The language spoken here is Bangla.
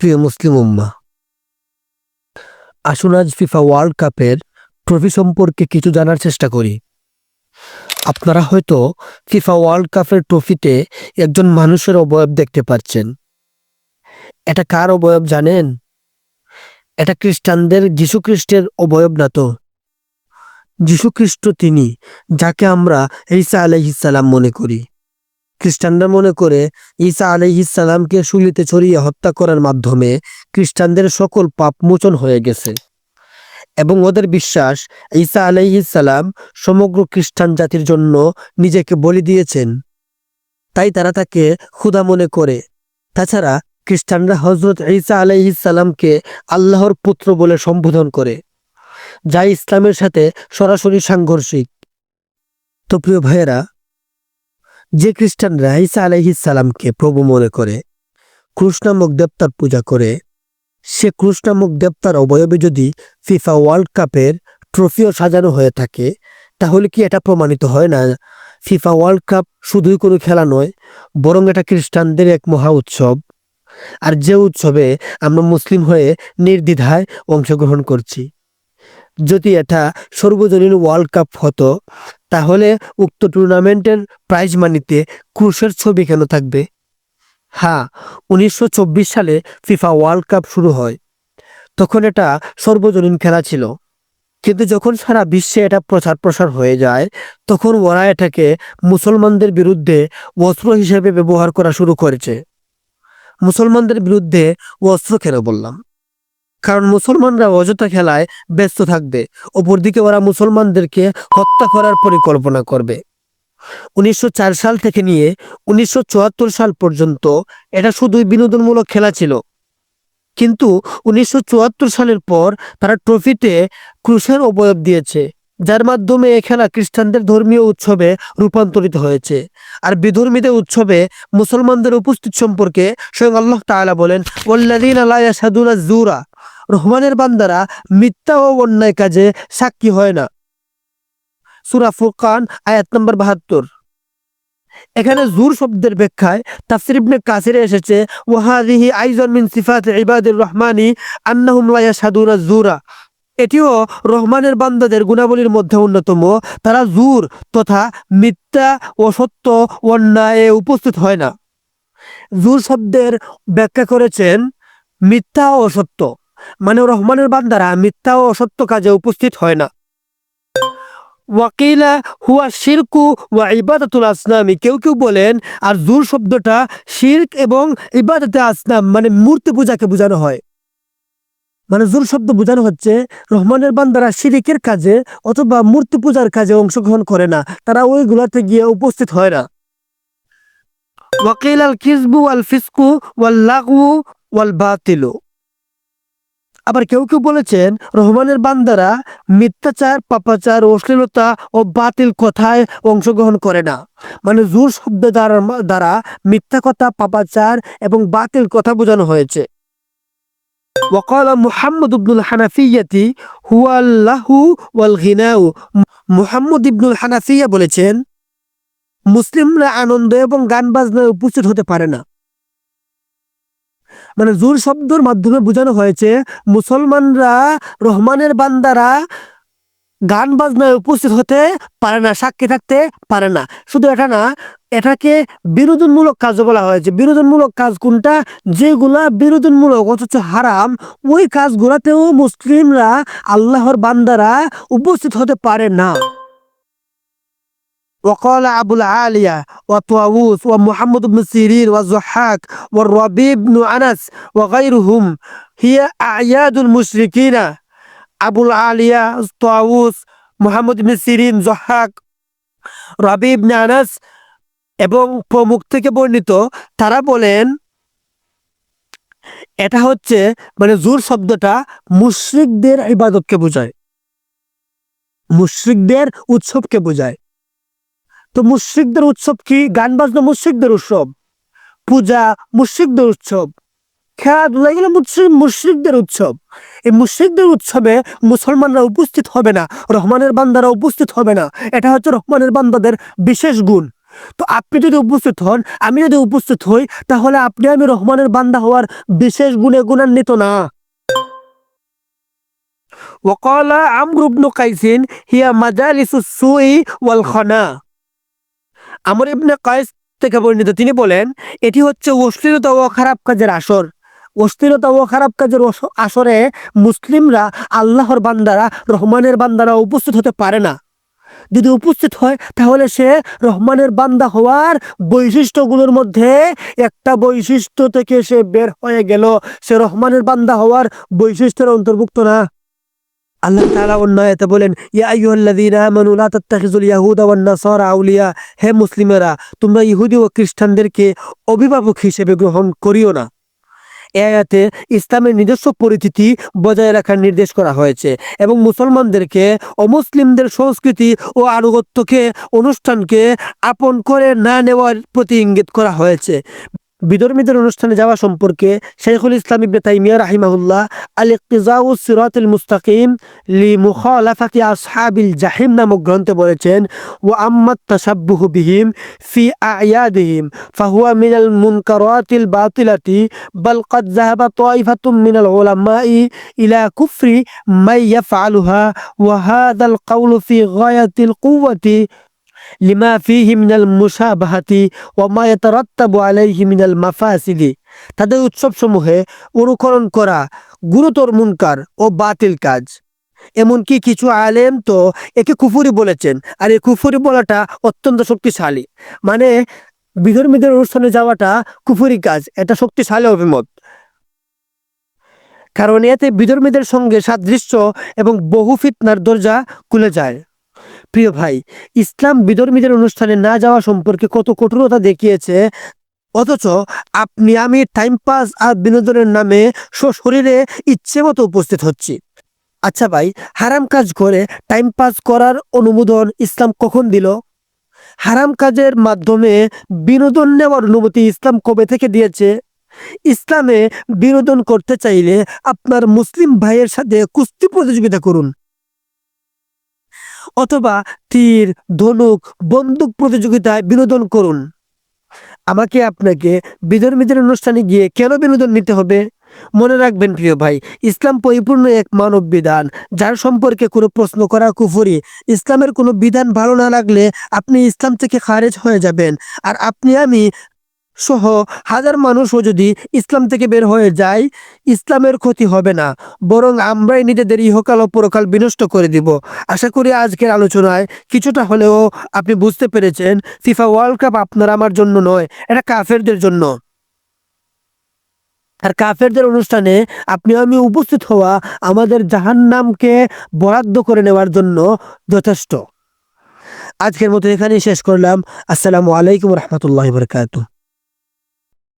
প্রিয় মুসলিম উম্মা, আসুন আজ ফিফা ওয়ার্ল্ড কাপের ট্রফি সম্পর্কে কিছু জানার চেষ্টা করি। আপনারা হয়তো ফিফা ওয়ার্ল্ড কাপের ট্রফিতে একজন মানুষের অবয়ব দেখতে পাচ্ছেন। এটা কার অবয়ব জানেন? এটা খ্রিস্টানদের খ্রিস্টের অবয়ব না তো? খ্রিস্ট তিনি, যাকে আমরা ঈসা আলাইহিসালাম মনে করি। খ্রিস্টানরা মনে করে ঈসা আলাইহিসালামকে শুলিতে ছড়িয়ে হত্যা করার মাধ্যমে খ্রিস্টানদের সকল পাপ মোচন হয়ে গেছে। এবং ওদের বিশ্বাস ঈসা আলাইহিসালাম সমগ্র খ্রিস্টান জাতির জন্য নিজেকে বলি দিয়েছেন। তাই তারা তাকে ক্ষুধা মনে করে। তাছাড়া খ্রিস্টানরা হজরত ঈসা আলাইহিসালামকে আল্লাহর পুত্র বলে সম্বোধন করে, যা ইসলামের সাথে সরাসরি সাংঘর্ষিক। তো প্রিয় ভাইয়েরা যে খ্রিস্টানরা ঈসা আলাইহিসালামকে প্রভু মনে করে নামক দেবতার পূজা করে, সে নামক দেবতার অবয়বে যদি ফিফা ওয়ার্ল্ড কাপের ট্রফিও সাজানো হয়ে থাকে, তাহলে কি এটা প্রমাণিত হয় না? ফিফা ওয়ার্ল্ড কাপ শুধুই কোনো খেলা নয়, বরং এটা খ্রিস্টানদের এক মহা উৎসব। আর যে উৎসবে আমরা মুসলিম হয়ে নির্দ্বিধায় অংশগ্রহণ করছি, যদি এটা সর্বজনীন ওয়ার্ল্ড কাপ হতো তাহলে উক্ত টুর্নামেন্টের প্রাইজ মানিতে ক্রুশের ছবি কেন থাকবে? হ্যাঁ উনিশশো চব্বিশ সালে ফিফা ওয়ার্ল্ড কাপ শুরু হয়। তখন এটা সর্বজনীন খেলা ছিল। কিন্তু যখন সারা বিশ্বে এটা প্রচার প্রসার হয়ে যায়, তখন ওরা এটাকে মুসলমানদের বিরুদ্ধে অস্ত্র হিসেবে ব্যবহার করা শুরু করেছে। মুসলমানদের বিরুদ্ধে অস্ত্র কেন বললাম? কারণ মুসলমানরা অযথা খেলায় ব্যস্ত থাকবে। অপরদিকে ওরা মুসলমানদেরকে হত্যা করার পরিকল্পনা করবে। উনিশশো চার সাল থেকে নিয়ে উনিশশো চুয়াত্তর সাল পর্যন্ত এটা শুধুই বিনোদনমূলক খেলা ছিল। কিন্তু উনিশশো চুয়াত্তর সালের পর তারা ট্রফিতে ক্রুশের অবয়ব দিয়েছে, যার মাধ্যমে এ খেলা খ্রিস্টানদের ধর্মীয় উৎসবে রূপান্তরিত হয়েছে। আর বিধর্মীদের উৎসবে মুসলমানদের উপস্থিত সম্পর্কে স্বয়ং আল্লাহ তাআলা বলেন ওল্লাদিন আল্লাহ জুরা রহমানের বান্দারা মিথ্যা ও অন্যায় কাজে সাক্ষী হয় না। সুরা ফুরকান, আয়াত নম্বর বাহাত্তর। এখানে জুর শব্দের ব্যাখ্যায় তাফসির ইবনে কাসিরে এসেছে, ওয়াহাদিহি আইজন মিন সিফাত ইবাদির রহমানি আন্নাহুম লা জুরা। এটিও রহমানের বান্দাদের গুণাবলীর মধ্যে অন্যতম। তারা জুর তথা মিথ্যা ও সত্য অন্যায়ে উপস্থিত হয় না। জুর শব্দের ব্যাখ্যা করেছেন, মিথ্যা ও সত্য। মানে রহমানের বান্দারা মিথ্যা ও অসত্য কাজে উপস্থিত হয় না। ওয়াকিলা হুয়া শিরকু ওয়া ইবাদাতুল আসনামি। কেউ কেউ বলেন, আর জুর শব্দটা শির্ক এবং ইবাদতে আসনাম মানে মূর্তি পূজাকে বোঝানো হয়। মানে জুর শব্দ বোঝানো হচ্ছে, রহমানের বান্দারা শিরিকের কাজে অথবা মূর্তি পূজার কাজে অংশগ্রহণ করে না, তারা ওইগুলাতে গিয়ে উপস্থিত হয় না। ওয়াকিল আল কিসবু আল ফিসকু ওয়াল লাগু ওয়াল বাতিলু। আবার কেউ কেউ বলেছেন, রহমানের বান্দারা মিথ্যাচার, পাপাচার, অশ্লীলতা ও বাতিল কথায় অংশগ্রহণ করে না। মানে জোর শব্দ দ্বারা দ্বারা মিথ্যা কথা, পাপাচার এবং বাতিল কথা বোঝানো হয়েছে। ওয়াকাল মুহাম্মদ ইবনুল হানাফিয়াতি হুয়াল্লাহু ওয়াল ঘিনাউ মুহাম্মদ ইবনুল হানাফিয়া বলেছেন, মুসলিমরা আনন্দ এবং গান বাজনায় উপস্থিত হতে পারে না। মানে জোর শব্দর মাধ্যমে বোঝানো হয়েছে, মুসলমানরা, রহমানের বান্দারা গান বাজনায় উপস্থিত হতে পারে না, সাক্ষী থাকতে পারে না। শুধু এটা না, এটাকে বিনোদনমূলক কাজও বলা হয়েছে। বিনোদনমূলক কাজ কোনটা? যেগুলা বিনোদনমূলক, অথচ হারাম, ওই কাজগুলাতেও মুসলিমরা, আল্লাহর বান্দারা উপস্থিত হতে পারে না। وقال أبو العالية وطاووس ومحمد بن سيرين والضحاك والربيع بن أنس وغيرهم هي أعياد المشركين أبو العالية طاووس محمد بن সিরিন জহাক রবি ইবনে আনাস এবং প্রমুখ থেকে বর্ণিত তারা বলেন এটা হচ্ছে মানে জোর শব্দটা মুশ্রিকদের ইবাদতকে বোঝায় মুশ্রিকদের উৎসবকে বোঝায় তো মুশ্রিকদের উৎসব কি? গান বাজনা মুশ্রিকদের উৎসব? পূজা মুশ্রিকদের উৎসব? খেলাধুলা, এগুলো মুশ্রিকদের উৎসব। এই মুশ্রিকদের উৎসবে মুসলমানরা উপস্থিত হবে না, রহমানের বান্দারা উপস্থিত হবে না। এটা হচ্ছে রহমানের বান্দাদের বিশেষ গুণ। তো আপনি যদি উপস্থিত হন, আমি যদি উপস্থিত হই, তাহলে আপনি আমি রহমানের বান্দা হওয়ার বিশেষ গুণে গুণান্বিত না। ওকলা আমরুবনু কাইসিন, হিয়া মাজালিসু সুই ওয়াল আমর ইবনে কায়েস থেকে বর্ণিত, তিনি বলেন, এটি হচ্ছে অশ্লীলতা ও খারাপ কাজের আসর। অশ্লীলতা ও খারাপ কাজের আসরে মুসলিমরা আল্লাহর বান্দারা রহমানের বান্দারা উপস্থিত হতে পারে না। যদি উপস্থিত হয়, তাহলে সে রহমানের বান্দা হওয়ার বৈশিষ্ট্যগুলোর মধ্যে একটা বৈশিষ্ট্য থেকে সে বের হয়ে গেল। সে রহমানের বান্দা হওয়ার বৈশিষ্ট্যের অন্তর্ভুক্ত না। আল্লাহ তাআলা অন্য বলেন, ইয়া ইয়াহুদা ওয়ান আউলিয়া, হে মুসলিমেরা, তোমরা ইহুদি ও খ্রিস্টানদেরকে অভিভাবক হিসেবে গ্রহণ করিও না। এ আয়াতে ইসলামের নিজস্ব পরিচিতি বজায় রাখার নির্দেশ করা হয়েছে এবং মুসলমানদেরকে অমুসলিমদের সংস্কৃতি ও আনুগত্যকে, অনুষ্ঠানকে আপন করে না নেওয়ার প্রতি ইঙ্গিত করা হয়েছে। বিধর্মীদের অনুষ্ঠানে যাওয়া সম্পর্কে শেখুল ইসলাম ইবনে তাইমিয়া রাহিমাহুল্লাহ আল ইকতিজাউ সিরাতুল মুস্তাকিম লি মুখালাফাতি আসহাবিল জাহিম নামক গ্রন্থে বলেছেন ও আম্মাত তাসাব্বুহু বিহিম ফি আয়াদিহিম, ফাহুয়া মিনাল মুনকারাতিল বাতিলাতি, বাল কদ যাহাবা তাইফাতুম মিনাল উলামাই ইলা কুফরি মাই ইয়াফআলুহা, ওয়া হাদাল কাউলু ফি গায়াতিল কুওয়াতি লিমা ফিহি মিনাল মুসাবাহাতি ও মায়াতারাত্তাবু হিমিনাল মাফা মাফাসিদি। তাদের উৎসবসমূহে অনুকরণ করা গুরুতর মুনকার ও বাতিল কাজ। এমনকি কিছু আলেম তো একে কুফুরি বলেছেন, আর এই কুফুরি বলাটা অত্যন্ত শক্তিশালী। মানে বিধর্মীদের অনুষ্ঠানে যাওয়াটা কুফুরি কাজ, এটা শক্তিশালী অভিমত। কারণ এতে বিধর্মীদের সঙ্গে সাদৃশ্য এবং বহু ফিতনার দরজা খুলে যায়। প্রিয় ভাই, ইসলাম বিধর্মীদের অনুষ্ঠানে না যাওয়া সম্পর্কে কত কঠোরতা দেখিয়েছে? অথচ আপনি আমি টাইম পাস আর বিনোদনের নামে শরীরে ইচ্ছে মতো উপস্থিত হচ্ছি। আচ্ছা ভাই, হারাম কাজ করে টাইম পাস করার অনুমোদন ইসলাম কখন দিল? হারাম কাজের মাধ্যমে বিনোদন নেওয়ার অনুমতি ইসলাম কবে থেকে দিয়েছে? ইসলামে বিনোদন করতে চাইলে আপনার মুসলিম ভাইয়ের সাথে কুস্তি প্রতিযোগিতা করুন। অথবা তীর, ধনুক, বন্দুক প্রতিযোগিতায় বিনোদন করুন। আমাকে আপনাকে বিধর্মীদের অনুষ্ঠানে গিয়ে কেন বিনোদন নিতে হবে? মনে রাখবেন প্রিয় ভাই, ইসলাম পরিপূর্ণ এক মানব বিধান, যার সম্পর্কে কোনো প্রশ্ন করা কুফুরি। ইসলামের কোনো বিধান ভালো না লাগলে আপনি ইসলাম থেকে খারেজ হয়ে যাবেন। আর আপনি আমি সহ হাজার মানুষও যদি ইসলাম থেকে বের হয়ে যায়, ইসলামের ক্ষতি হবে না। বরং আমরাই নিজেদের ইহকাল ও পরকাল বিনষ্ট করে দিব। আশা করি আজকের আলোচনায় কিছুটা হলেও আপনি বুঝতে পেরেছেন, ফিফা ওয়ার্ল্ড কাপ আপনার আমার জন্য নয়, এটা কাফেরদের জন্য। আর কাফেরদের অনুষ্ঠানে আপনি আমি উপস্থিত হওয়া আমাদের জাহান্নামকে বরাদ্দ করে নেওয়ার জন্য যথেষ্ট। আজকের মতো এখানেই শেষ করলাম। আসসালামু আলাইকুম রহমতুল্লাহ বরকাতুহ।